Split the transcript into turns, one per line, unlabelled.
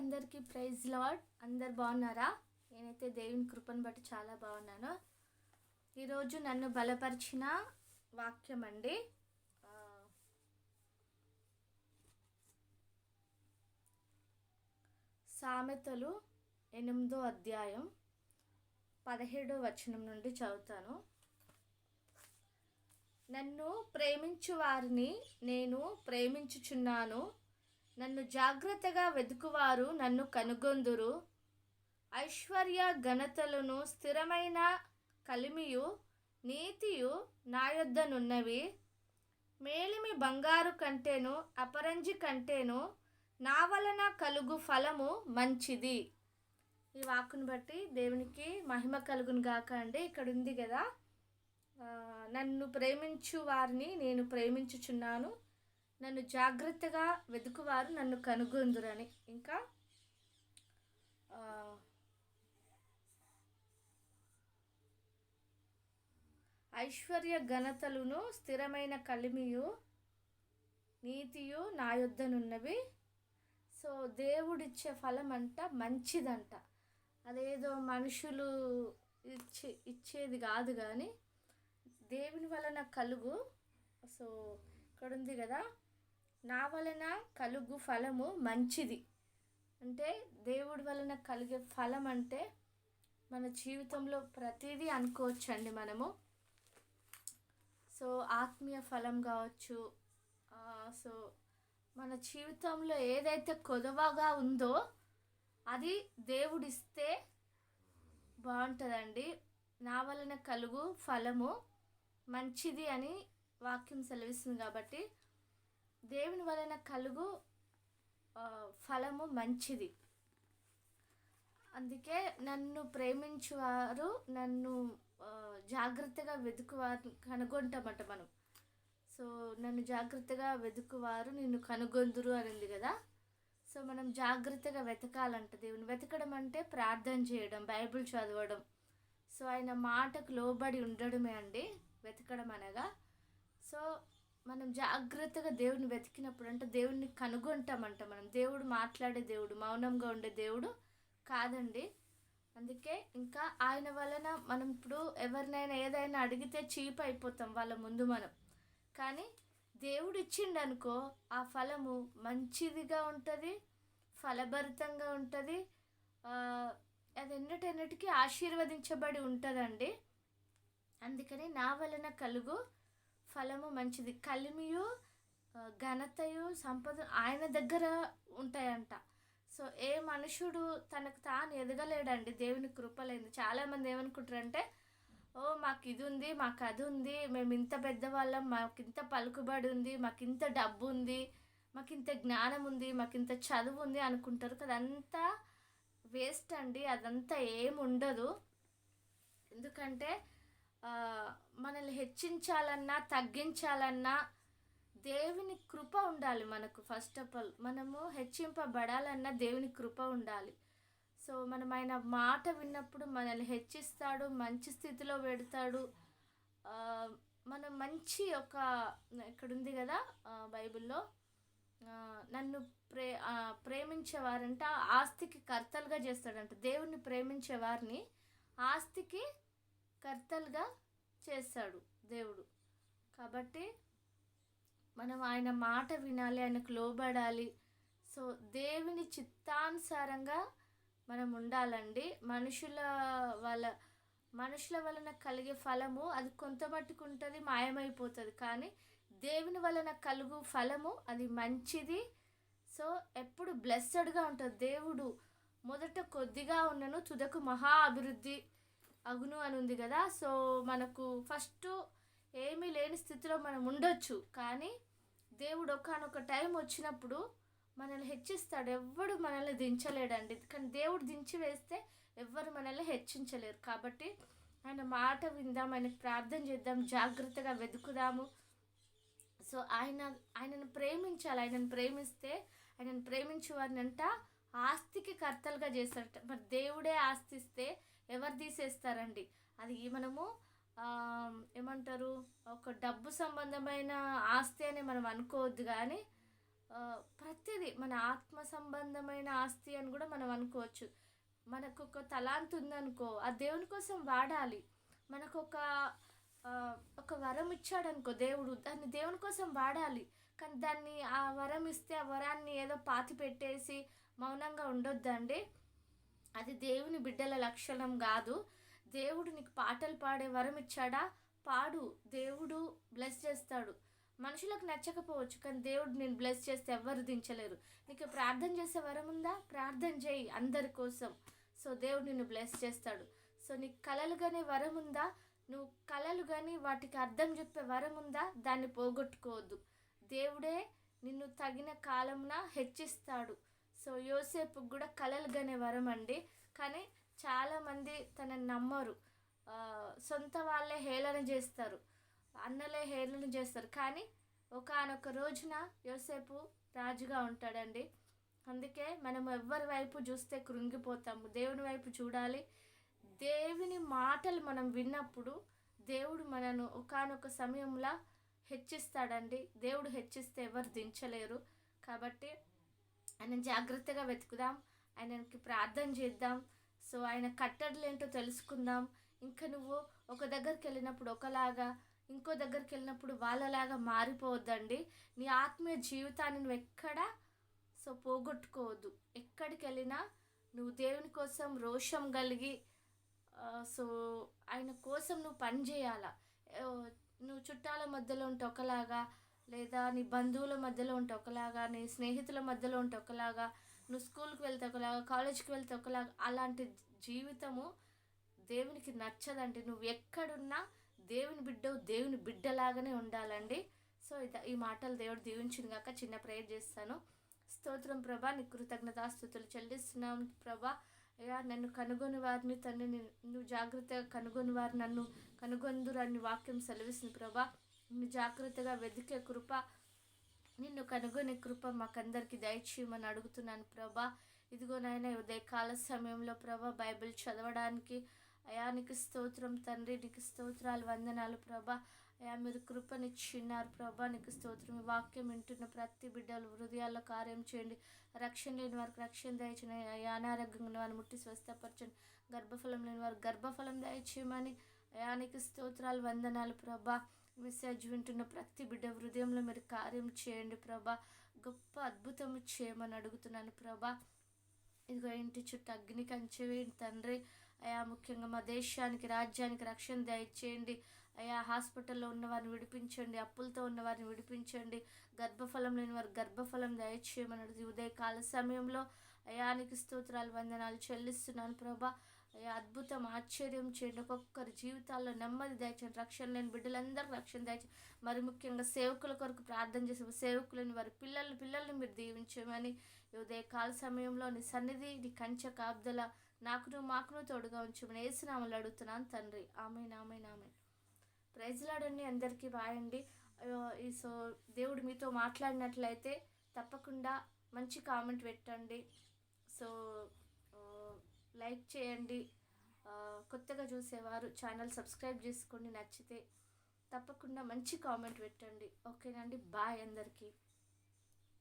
అందరికీ praise lord. అందరు బాగున్నారా? నేనైతే దేవుని కృపను బట్టి చాలా బాగున్నాను. ఈరోజు నన్ను బలపరిచిన వాక్యం అండి. సామెతలు ఎనిమిదో అధ్యాయం పదిహేడో వచనం నుండి చదువుతాను. నన్ను ప్రేమించు వారిని నేను ప్రేమించుచున్నాను. నన్ను జాగ్రత్తగా వెతుకువారు నన్ను కనుగొందురు. ఐశ్వర్య ఘనతలను స్థిరమైన కలిమియు నీతియు నా యొద్దనున్నవి మేలిమి బంగారు కంటేను అపరంజి కంటేను నా వలన కలుగు ఫలము మంచిది. ఈ వాక్కును బట్టి దేవునికి మహిమ కలుగును గాక అండి. ఇక్కడ ఉంది కదా నన్ను ప్రేమించు వారిని నేను ప్రేమించుచున్నాను. నన్ను జాగ్రత్తగా వెతుకువారు నన్ను కనుగొందురని. ఇంకా ఐశ్వర్య ఘనతలును స్థిరమైన కలిమియు నీతియు నా యొద్దనున్నవి. సో దేవుడిచ్చే ఫలం అంట మంచిదంట. అదేదో మనుషులు ఇచ్చే ఇచ్చేది కాదు కానీ దేవుని వలన కలుగు. సో ఇక్కడ ఉంది కదా నా వలన కలుగు ఫలము మంచిది. అంటే దేవుడి వలన కలిగే ఫలం అంటే మన జీవితంలో ప్రతిదీ అనుకోవచ్చండి మనము. సో ఆత్మీయ ఫలం కావచ్చు సో మన జీవితంలో ఏదైతే కొదవగా ఉందో అది దేవుడిస్తే బాగుంటుందండి. నా వలన కలుగు ఫలము మంచిది అని వాక్యం సెలవిస్తుంది కాబట్టి దేవుని వలన కలుగు ఫలము మంచిది. అందుకే నన్ను ప్రేమించువారు నన్ను జాగ్రత్తగా వెతుకువారు కనుగొంటామట మనం. సో నన్ను జాగ్రత్తగా వెతుకువారు నిన్ను కనుగొందురు అనింది కదా. సో మనం జాగ్రత్తగా వెతకాలంట దేవుని. వెతకడం అంటే ప్రార్థన చేయడం బైబిల్ చదవడం. సో ఆయన మాటకు లోబడి ఉండడమే అండి వెతకడం అనగా. సో మనం జాగ్రత్తగా దేవుని వెతికినప్పుడు అంటే దేవుడిని కనుగొంటామంట మనం. దేవుడు మాట్లాడే దేవుడు మౌనంగా ఉండే దేవుడు కాదండి. అందుకే ఇంకా ఆయన వలన మనం ఇప్పుడు ఎవరినైనా ఏదైనా అడిగితే చీప్ అయిపోతాం వాళ్ళ ముందు మనం. కానీ దేవుడు ఇచ్చిండు అనుకో ఆ ఫలము మంచిదిగా ఉంటుంది ఫలభరితంగా ఉంటుంది అది ఎన్నటెన్నటికీ ఆశీర్వదించబడి ఉంటుందండి. అందుకని నా వలన కలుగు. ఫలము మంచిది. కలిమియు ఘనతయు సంపద ఆయన దగ్గర ఉంటాయంట. సో ఏ మనుషుడు తనకు తాను ఎదగలేడండి. దేవుని కృపలేదు చాలామంది ఏమనుకుంటారంటే ఓ మాకు ఇది ఉంది మాకు అది ఉంది మేము ఇంత పెద్దవాళ్ళం మాకు ఇంత పలుకుబడి ఉంది మాకు ఇంత డబ్బు ఉంది మాకు ఇంత జ్ఞానం ఉంది మాకు ఇంత చదువు ఉంది అనుకుంటారు కదా. అదంతా వేస్ట్ అండి అదంతా ఏం ఉండదు ఎందుకంటే మనల్ని హెచ్చించాలన్నా తగ్గించాలన్నా దేవుని కృప ఉండాలి మనకు ఫస్ట్ ఆఫ్ ఆల్ మనము హెచ్చింపబడాలన్నా దేవుని కృప ఉండాలి. సో మనం ఆయన మాట విన్నప్పుడు మనల్ని హెచ్చిస్తాడు మంచి స్థితిలో పెడతాడు. మనం మంచి ఒక ఇక్కడ ఉంది కదా బైబిల్లో? నన్ను ప్రే ప్రేమించేవారంట ఆస్తికి కర్తలుగా చేస్తాడంట. దేవుణ్ణి ప్రేమించేవారిని ఆస్తికి కర్తలుగా చేస్తాడు దేవుడు. కాబట్టి మనం ఆయన మాట వినాలి ఆయనకు లోబడాలి. సో దేవుని చిత్తానుసారంగా మనం ఉండాలండి. మనుషుల వల్ల మనుషుల వలన కలిగే ఫలము అది కొంత మట్టుకు ఉంటుంది మాయమైపోతుంది. కానీ దేవుని వలన కలుగు ఫలము అది మంచిది. సో ఎప్పుడు బ్లెస్సడ్గా ఉంటుంది దేవుడు. మొదట కొద్దిగా ఉన్నను తుదకు మహా అభివృద్ధి. అగును అని ఉంది కదా. సో మనకు ఫస్ట్ ఏమీ లేని స్థితిలో మనం ఉండొచ్చు. కానీ దేవుడు ఒకనొక టైం వచ్చినప్పుడు మనల్ని హెచ్చిస్తాడు. ఎవ్వడు మనల్ని దించలేడండి. కానీ దేవుడు దించి వేస్తే ఎవ్వరు మనల్ని హెచ్చించలేరు. కాబట్టి ఆయన మాట విందాం ఆయనకు ప్రార్థన చేద్దాం జాగ్రత్తగా వెతుకుదాము. సో ఆయన ఆయనను ప్రేమించాలి. ఆయనను ప్రేమిస్తే ఆయనను ప్రేమించేవారినంట అంట ఆస్తికి కర్తలుగా చేస్తారట. మరి దేవుడే ఆస్తిస్తే ఎవరు తీసేస్తారండి? అది మనము ఏమంటారు ఒక డబ్బు సంబంధమైన ఆస్తి అని మనం అనుకోవద్దు కానీ ప్రతిదీ మన ఆత్మ సంబంధమైన ఆస్తి అని కూడా మనం అనుకోవచ్చు. మనకు ఒక తలాంత్ ఉందనుకో ఆ దేవుని కోసం వాడాలి. మనకు ఒక ఒక వరం ఇచ్చాడనుకో దేవుడు దాన్ని దేవుని కోసం వాడాలి. కానీ దాన్ని ఆ వరం ఇస్తే ఆ వరాన్ని ఏదో పాతి పెట్టేసి మౌనంగా ఉండొద్దండి. అది దేవుని బిడ్డల లక్షణం కాదు. దేవుడు నీకు పాటలు పాడే వరం ఇచ్చాడా? పాడు. దేవుడు బ్లెస్ చేస్తాడు. మనుషులకు నచ్చకపోవచ్చు కానీ దేవుడు నేను బ్లెస్ చేస్తే ఎవ్వరు దించలేరు. నీకు ప్రార్థన చేసే వరం ఉందా? ప్రార్థన చేయి అందరి కోసం. సో దేవుడు నిన్ను బ్లెస్ చేస్తాడు. సో నీకు కలలు కానీ వరం ఉందా? నువ్వు కలలు కానీ వాటికి అర్థం చెప్పే వరం ఉందా? దాన్ని పోగొట్టుకోవద్దు. దేవుడే నిన్ను తగిన కాలంన హెచ్చిస్తాడు. సో యోసేపుకి కూడా కలలు గనే వరం అండి. కానీ చాలామంది తనని నమ్మరు. సొంత వాళ్ళే హేళన చేస్తారు. అన్నలే హేళన చేస్తారు. కానీ ఒకానొక రోజున యోసేపు రాజుగా ఉంటాడండి. అందుకే మనం ఎవ్వరి వైపు చూస్తే కృంగిపోతాము. దేవుని వైపు చూడాలి. దేవుని మాటలు మనం విన్నప్పుడు దేవుడు మనను ఒకానొక సమయంలో హెచ్చిస్తాడండి. దేవుడు హెచ్చిస్తే ఎవరు దించలేరు. కాబట్టి ఆయన జాగ్రత్తగా వెతుకుదాం ఆయనకి ప్రార్థన చేద్దాం. సో ఆయన కట్టడలు ఏంటో తెలుసుకుందాం. ఇంకా నువ్వు ఒక దగ్గరికి వెళ్ళినప్పుడు ఒకలాగా ఇంకో దగ్గరికి వెళ్ళినప్పుడు వాళ్ళలాగా మారిపోవద్దండి. నీ ఆత్మీయ జీవితాన్ని నువ్వు ఎక్కడ సో పోగొట్టుకోవద్దు. ఎక్కడికి వెళ్ళినా నువ్వు దేవుని కోసం రోషం కలిగి సో ఆయన కోసం నువ్వు పని చేయాలా? నువ్వు చుట్టాల మధ్యలో ఉంటే ఒకలాగా లేదా నీ బంధువుల మధ్యలో ఉంటే ఒకలాగా నీ స్నేహితుల మధ్యలో ఉంటే ఒకలాగా నువ్వు స్కూల్కి వెళ్తే ఒకలాగా కాలేజ్కి వెళ్తే ఒకలాగా అలాంటి జీవితము దేవునికి నచ్చదండి. నువ్వు ఎక్కడున్నా దేవుని బిడ్డ దేవుని బిడ్డలాగానే ఉండాలండి. సో ఇది ఈ మాటలు దేవుడు దీవించింది కాక చిన్న ప్రేయర్ చేస్తాను. స్తోత్రం ప్రభా నీ కృతజ్ఞతాస్తుతులు చెల్లిస్తున్నాం ప్రభా. అయ్యా నన్ను కనుగొని వారిని తండ్రి నువ్వు జాగ్రత్తగా కనుగొని వారు నన్ను కనుగొందురని వాక్యం సెలవిస్తుంది ప్రభా. జాగ్రత్తగా వెతికే కృప నిన్ను కనుగొనే కృప మాకందరికి దయచేయమని అడుగుతున్నాను ప్రభా. ఇదిగో నాయన ఉదయకాల సమయంలో ప్రభా బైబిల్ చదవడానికి అయానికి స్తోత్రం తండ్రి నీకు స్తోత్రాలు వందనాలు ప్రభా. అయా మీరు కృపనిచ్చిన్నారు ప్రభా నీకు స్తోత్రం. ఈ వాక్యం వింటున్న ప్రతి బిడ్డలు హృదయాల్లో కార్యం చేయండి. రక్షణ లేని వారికి రక్షణ దయచేయండి. అనారోగ్యంగా ఉన్న వారిని ముట్టి స్వస్థపరచండి. గర్భఫలం లేని వారికి గర్భఫలం దయచేయమని అయానికి స్తోత్రాలు వందనాలు ప్రభా. మెసేజ్ వింటున్న ప్రతి బిడ్డ హృదయంలో మీరు కార్యం చేయండి ప్రభా. గొప్ప అద్భుతం చేయమని అడుగుతున్నాను ప్రభా. ఇదిగో ఇంటి చుట్టూ అగ్ని కంచె వేయండి తండ్రి. అయా ముఖ్యంగా మా దేశానికి రాజ్యానికి రక్షణ దయచేయండి. అయా హాస్పిటల్లో ఉన్న వారిని విడిపించండి అప్పులతో ఉన్న వారిని విడిపించండి. గర్భఫలం లేని వారు గర్భఫలం దయచేయమని అడుగుతుంది ఉదయకాల సమయంలో అయానికి స్తోత్రాలు వందనాలు చెల్లిస్తున్నాను ప్రభా. అద్భుతం ఆశ్చర్యం చేయండి. ఒక్కొక్కరి జీవితాల్లో నెమ్మది దాచండి రక్షణ లేని బిడ్డలందరికీ రక్షణ దాచండి మరి ముఖ్యంగా సేవకుల కొరకు ప్రార్థన చేసే సేవకులని వారి పిల్లలు పిల్లల్ని మీరు దీవించమని. ఉదయ కాల సమయంలో నీ సన్నిధి నీ కంచె కాబ్దల నాకును మాకును తోడుగా ఉంచమని ఏసునామలు అడుగుతున్నాను తండ్రి. ఆమె నామే నామే ప్రైజ్లాడండి అందరికీ బాయండి. అయ్యో, ఈ సో దేవుడు మీతో మాట్లాడినట్లయితే తప్పకుండా మంచి కామెంట్ పెట్టండి. సో లైక్ చేయండి. కొత్తగా చూసేవారు ఛానల్ సబ్స్క్రైబ్ చేసుకోండి నచ్చితే తప్పకుండా మంచి కామెంట్ పెట్టండి. ఓకేనండి బాయ్ అందరికీ.